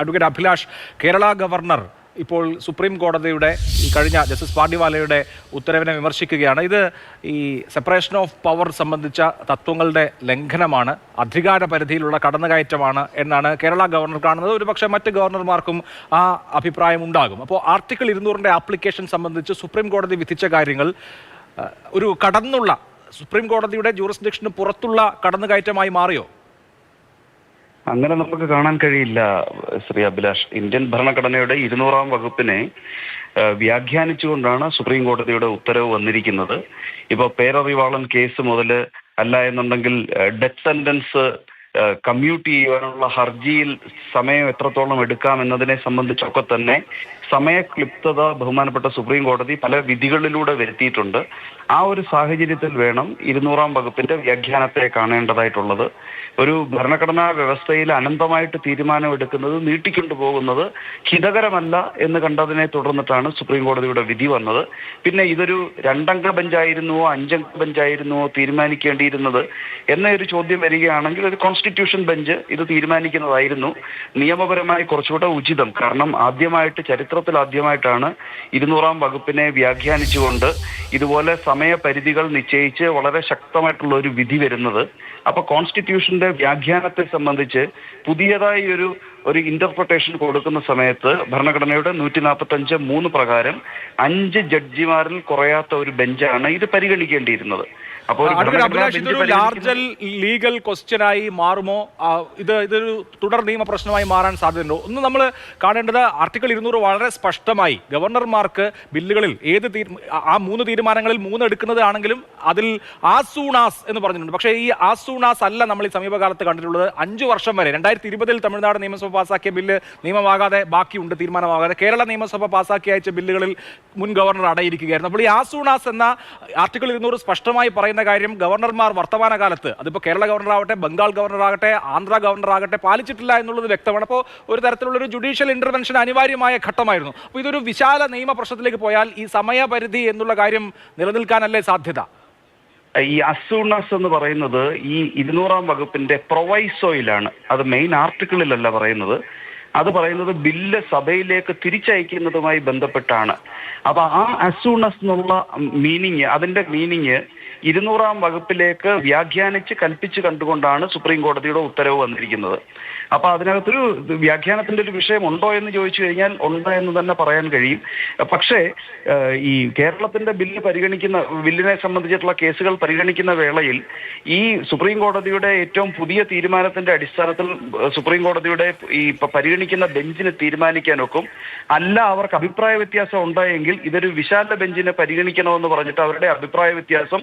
Advocate Abhilash Kerala governor ഇപ്പോൾ supreme കോടതിയുടെ ഈ കഴിഞ്ഞ ജസ്റ്റിസ് പാണ്ഡിവാലയുടെ ഉത്തരവിനെ വിമർശിക്കുകയാണ്. ഇത് ഈ സെപ്പറേഷൻ ഓഫ് പവർ സംബന്ധിച്ച തത്വങ്ങളുടെ ലംഘനമാണ് അധികാര പരിധിയിലുള്ള കടന്നുകയറ്റമാണ് എന്നാണ് കേരള ഗവർണർ കാണുന്നത്. ഒരുപക്ഷെ മറ്റ് ഗവർണർമാർക്കും ആ അഭിപ്രായം ഉണ്ടാകും. അപ്പോൾ ആർട്ടിക്കിൾ ഇരുന്നൂറിന്റെ ആപ്ലിക്കേഷൻ സംബന്ധിച്ച് സുപ്രീം കോടതി വിധിച്ച കാര്യങ്ങൾ ഒരു കടന്നുള്ള സുപ്രീം കോടതിയുടെ ജൂറിസ്ഡിക്ഷന് പുറത്തുള്ള കടന്നുകയറ്റമായി മാറിയോ? അങ്ങനെ നമുക്ക് കാണാൻ കഴിയില്ല ശ്രീ അഭിലാഷ്. ഇന്ത്യൻ ഭരണഘടനയുടെ ഇരുന്നൂറാം വകുപ്പിനെ വ്യാഖ്യാനിച്ചുകൊണ്ടാണ് സുപ്രീം കോടതിയുടെ ഉത്തരവ് വന്നിരിക്കുന്നത്. ഇപ്പൊ പേരറിവാളൻ കേസ് മുതൽ അല്ല എന്നുണ്ടെങ്കിൽ ഡെത്ത് സെന്റൻസ് കമ്മ്യൂട്ട് ചെയ്യുവാനുള്ള ഹർജിയിൽ സമയം എത്രത്തോളം എടുക്കാം എന്നതിനെ സംബന്ധിച്ചൊക്കെ തന്നെ സമയക്ലിപ്തത ബഹുമാനപ്പെട്ട സുപ്രീം കോടതി പല വിധികളിലൂടെ വരുത്തിയിട്ടുണ്ട്. ആ ഒരു സാഹചര്യത്തിൽ വേണം ഇരുന്നൂറാം വകുപ്പിന്റെ വ്യാഖ്യാനത്തെ കാണേണ്ടതായിട്ടുള്ളത്. ഒരു ഭരണഘടനാ വ്യവസ്ഥയിൽ അനന്തമായിട്ട് തീരുമാനമെടുക്കുന്നത് നീട്ടിക്കൊണ്ടു പോകുന്നത് ഹിതകരമല്ല എന്ന് കണ്ടതിനെ തുടർന്നിട്ടാണ് സുപ്രീം കോടതിയുടെ വിധി വന്നത്. പിന്നെ ഇതൊരു രണ്ടംഗ ബെഞ്ചായിരുന്നുവോ അഞ്ചംഗ ബെഞ്ചായിരുന്നുവോ തീരുമാനിക്കേണ്ടിയിരുന്നത് എന്ന ഒരു ചോദ്യം വരികയാണെങ്കിൽ ഒരു കോൺസ്റ്റിറ്റ്യൂഷൻ ബെഞ്ച് ഇത് തീരുമാനിക്കുന്നതായിരുന്നു. നിയമപരമായി കുറച്ചുകൂടെ ഉചിതം. കാരണം ആദ്യമായിട്ട് ചരിത്രത്തിൽ ആദ്യമായിട്ടാണ് ഇരുന്നൂറാം വകുപ്പിനെ വ്യാഖ്യാനിച്ചുകൊണ്ട് ഇതുപോലെ സമയപരിധികൾ നിശ്ചയിച്ച് വളരെ ശക്തമായിട്ടുള്ള ഒരു വിധി വരുന്നത്. അപ്പൊ കോൺസ്റ്റിറ്റ്യൂഷന്റെ വ്യാഖ്യാനത്തെ സംബന്ധിച്ച് പുതിയതായി ഒരു ഒരു ഇന്റർപ്രിട്ടേഷൻ കൊടുക്കുന്ന സമയത്ത് ഭരണഘടനയുടെ നൂറ്റി നാൽപ്പത്തി അഞ്ച് മൂന്ന് പ്രകാരം അഞ്ച് ജഡ്ജിമാരിൽ കുറയാത്ത ഒരു ബെഞ്ചാണ് ഇത് പരിഗണിക്കേണ്ടിയിരുന്നത്. അപ്പോൾ ഒരു ലാർജൽ ലീഗൽ ക്വസ്റ്റ്യനായി മാറുമോ? ഇത് ഇതൊരു തുടർ നിയമ പ്രശ്നമായി മാറാൻ സാധ്യതയുണ്ടോ? ഒന്ന് നമ്മൾ കാണേണ്ടത് ആർട്ടിക്കിൾ ഇരുന്നൂറ് വളരെ സ്പഷ്ടമായി ഗവർണർമാർക്ക് ബില്ലുകളിൽ ഏത് ആ- മൂന്ന് തീരുമാനങ്ങളിൽ മൂന്ന് എടുക്കുന്നത് ആണെങ്കിലും അതിൽ ആസൂണാസ് എന്ന് പറഞ്ഞിട്ടുണ്ട്. പക്ഷേ ഈ ആസൂണാസ് അല്ല നമ്മൾ ഈ സമീപകാലത്ത് കണ്ടിട്ടുള്ളത്. അഞ്ച് വർഷം വരെ രണ്ടായിരത്തി ഇരുപതിൽ തമിഴ്നാട് നിയമസഭ പാസാക്കിയ ബില്ല് നിയമമാകാതെ ബാക്കിയുണ്ട് തീരുമാനമാകാതെ. കേരള നിയമസഭ പാസാക്കി അയച്ച ബില്ലുകളിൽ മുൻ ഗവർണർ അടയിരിക്കുകയായിരുന്നു. അപ്പോൾ ഈ ആസൂണാസ് എന്ന ആർട്ടിക്കിൾ ഇരുന്നൂറ് സ്പഷ്ടമായി പറയുന്ന കാര്യം ഗവർണർമാർ വർത്തമാനകാലത്ത് അതിപ്പോൾ കേരള ഗവർണർ ഗവർണറാവട്ടെ ബംഗാൾ ഗവർണർ ഗവർണറാകട്ടെ ആന്ധ്ര ഗവർണറാകട്ടെ പാലിച്ചിട്ടില്ല എന്നുള്ളത് വ്യക്തമാണ്. അപ്പോൾ ഒരു തരത്തിലുള്ള ഒരു ജുഡീഷ്യൽ ഇന്റർവെൻഷൻ അനിവാര്യമായ ഘട്ടമായിരുന്നു. അപ്പോൾ ഇതൊരു വിശാല നിയമ പ്രശ്നത്തിലേക്ക് പോയാൽ ഈ സമയപരിധി എന്നുള്ള കാര്യം നിലനിൽക്കാനല്ലേ സാധ്യത? ഈ അസൂണസ് എന്ന് പറയുന്നത് ഈ ഇരുന്നൂറാം വകുപ്പിന്റെ പ്രൊവൈസോയിലാണ് അത് മെയിൻ ആർട്ടിക്കിളിലല്ല പറയുന്നത്. അത് പറയുന്നത് ബില്ല് സഭയിലേക്ക് തിരിച്ചയക്കുന്നതുമായി ബന്ധപ്പെട്ടാണ്. അപ്പൊ ആ അസൂണസ് എന്നുള്ള മീനിങ് അതിന്റെ മീനിങ് ഇരുന്നൂറാം വകുപ്പിലേക്ക് വ്യാഖ്യാനിച്ച് കൽപ്പിച്ച് കണ്ടുകൊണ്ടാണ് സുപ്രീം കോടതിയുടെ ഉത്തരവ് വന്നിരിക്കുന്നത്. അപ്പൊ അതിനകത്തൊരു വ്യാഖ്യാനത്തിന്റെ ഒരു വിഷയം ഉണ്ടോ എന്ന് ചോദിച്ചു കഴിഞ്ഞാൽ ഉണ്ട് എന്ന് തന്നെ പറയാൻ കഴിയും. പക്ഷേ ഈ കേരളത്തിന്റെ ബില്ല് പരിഗണിക്കുന്ന ബില്ലിനെ സംബന്ധിച്ചിട്ടുള്ള കേസുകൾ പരിഗണിക്കുന്ന വേളയിൽ ഈ സുപ്രീം കോടതിയുടെ ഏറ്റവും പുതിയ തീരുമാനത്തിന്റെ അടിസ്ഥാനത്തിൽ സുപ്രീം കോടതിയുടെ ഈ പരിഗണിക്കുന്ന ബെഞ്ചിന് തീരുമാനിക്കാനൊക്കും അല്ല അവർക്ക് അഭിപ്രായ വ്യത്യാസം ഉണ്ടായെങ്കിൽ ഇതൊരു വിശാല ബെഞ്ചിനെ പരിഗണിക്കണമെന്ന് പറഞ്ഞിട്ട് അവരുടെ അഭിപ്രായ വ്യത്യാസം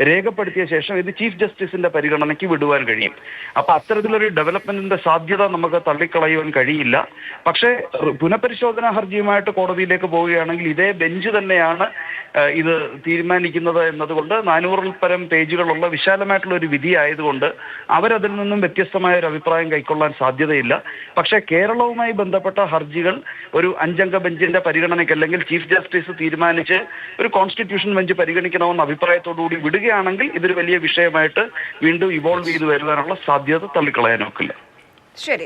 രേഖപ്പെടുത്തിയ ശേഷം ഇത് ചീഫ് ജസ്റ്റിസിന്റെ പരിഗണനയ്ക്ക് വിടുവാൻ കഴിയും. അപ്പൊ അത്തരത്തിലൊരു ഡെവലപ്മെന്റിന്റെ സാധ്യത നമുക്ക് തള്ളിക്കളയുവാൻ കഴിയില്ല. പക്ഷേ പുനഃപരിശോധനാ ഹർജിയുമായിട്ട് കോടതിയിലേക്ക് പോവുകയാണെങ്കിൽ ഇതേ ബെഞ്ച് തന്നെയാണ് ഇത് തീരുമാനിക്കുന്നത് എന്നതുകൊണ്ട് നാനൂറിൽ പരം പേജുകളുള്ള വിശാലമായിട്ടുള്ള ഒരു വിധി ആയതുകൊണ്ട് അവരതിൽ നിന്നും വ്യത്യസ്തമായ ഒരു അഭിപ്രായം കൈക്കൊള്ളാൻ സാധ്യതയില്ല. പക്ഷേ കേരളവുമായി ബന്ധപ്പെട്ട ഹർജികൾ ഒരു അഞ്ചംഗ ബെഞ്ചിന്റെ പരിഗണനയ്ക്ക് അല്ലെങ്കിൽ ചീഫ് ജസ്റ്റിസ് തീരുമാനിച്ച് ഒരു കോൺസ്റ്റിറ്റ്യൂഷൻ ബെഞ്ച് പരിഗണിക്കണമെന്ന അഭിപ്രായത്തോടുകൂടി വിടുകയാണെങ്കിൽ ഇതൊരു വലിയ വിഷയമായിട്ട് വീണ്ടും ഇവോൾവ് ചെയ്തു വരുവാനുള്ള സാധ്യത തള്ളിക്കളയാനൊക്കില്ല ശരി.